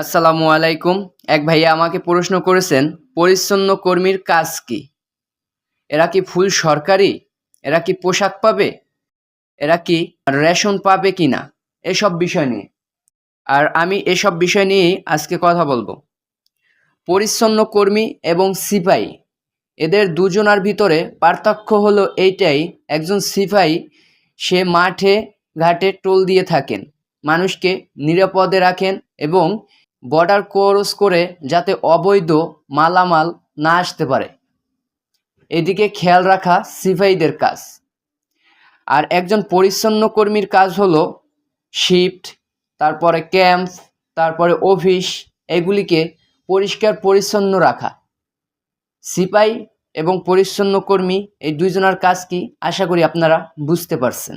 আসসালামু আলাইকুম। এক ভাইয়া আমাকে প্রশ্ন করেছেন, পরিচ্ছন্ন কর্মীর কাজ কি? এরা কি ফুল সরকারি? এরা কি পোশাক পাবে? এরা কি রেশন পাবে কি না এসব বিষয় নিয়ে। আর আমি এসব বিষয় নিয়েই আজকে কথা বলব। পরিচ্ছন্ন কর্মী এবং সিপাহী এদের দুজনার ভিতরে পার্থক্য হলো এইটাই, একজন সিপাহী সে মাঠে, ঘাটে টোল দিয়ে থাকেন, মানুষকে নিরাপদে রাখেন এবং বর্ডার ক্রস করে যাতে অবৈধ মালামাল না আসতে পারে। এদিকে খেয়াল রাখা সিপাহীদের কাজ। আর একজন পরিচ্ছন্ন কর্মীর কাজ হলো শিফট, তারপরে ক্যাম্প, তারপরে অফিস, এগুলিকে পরিষ্কার পরিচ্ছন্ন রাখা। সিপাই এবং পরিচ্ছন্ন কর্মী এই দুইজনের কাজ কি আশা করি আপনারা বুঝতে পারছেন।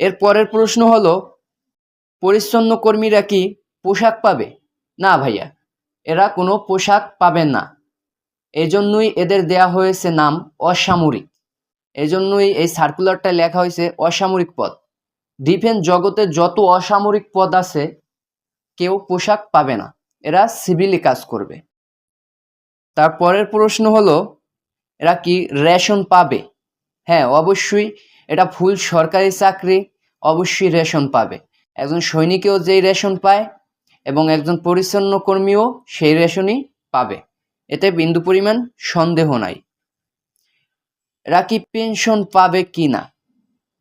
এর পরের প্রশ্ন হলো, পরিচ্ছন্ন কর্মীরা কি পোশাক পাবে? না ভাইয়া, এরা কোনো পোশাক পাবে না। এজন্যই এদের দেয়া হয়েছে নাম অসামরিক। এজন্যই এই সার্কুলারটা লেখা হয়েছে অসামরিক পদ। ডিফেন্স জগতে যত অসামরিক পদ আছে, কেউ পোশাক পাবে না। এরা সিভিলি কাজ করবে। তারপরের প্রশ্ন হলো, এরা কি রেশন পাবে? হ্যাঁ অবশ্যই। এটা ফুল সরকারি চাকরি, অবশ্যই রেশন পাবে। একজন সৈনিকেও যেই রেশন পায় এবং একজন পরিচ্ছন্ন কর্মীও সেই রেশনই পাবে। এতে বিন্দু পরিমাণ সন্দেহ নাই। এরা কি পেনশন পাবে কি না?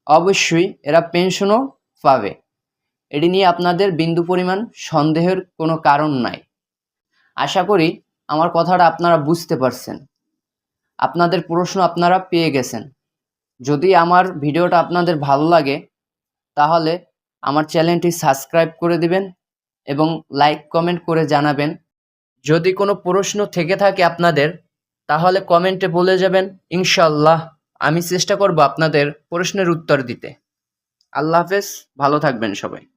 অবশ্যই এরা পেনশনও পাবে। এটি নিয়ে আপনাদের বিন্দু পরিমাণ সন্দেহের কোনো কারণ নাই। আশা করি আমার কথাটা আপনারা বুঝতে পারছেন। আপনাদের প্রশ্ন আপনারা পেয়ে গেছেন। যদি আমার ভিডিওটা আপনাদের ভালো লাগে, তাহলে আমার চ্যানেলটি সাবস্ক্রাইব করে দিবেন এবং লাইক কমেন্ট করে জানাবেন। যদি কোনো প্রশ্ন থেকে থাকে আপনাদের, তাহলে কমেন্টে বলে যাবেন ইনশাল্লাহ আমি চেষ্টা করব আপনাদের প্রশ্নের উত্তর দিতে। আল্লাহ হাফেজ, ভালো থাকবেন সবাই।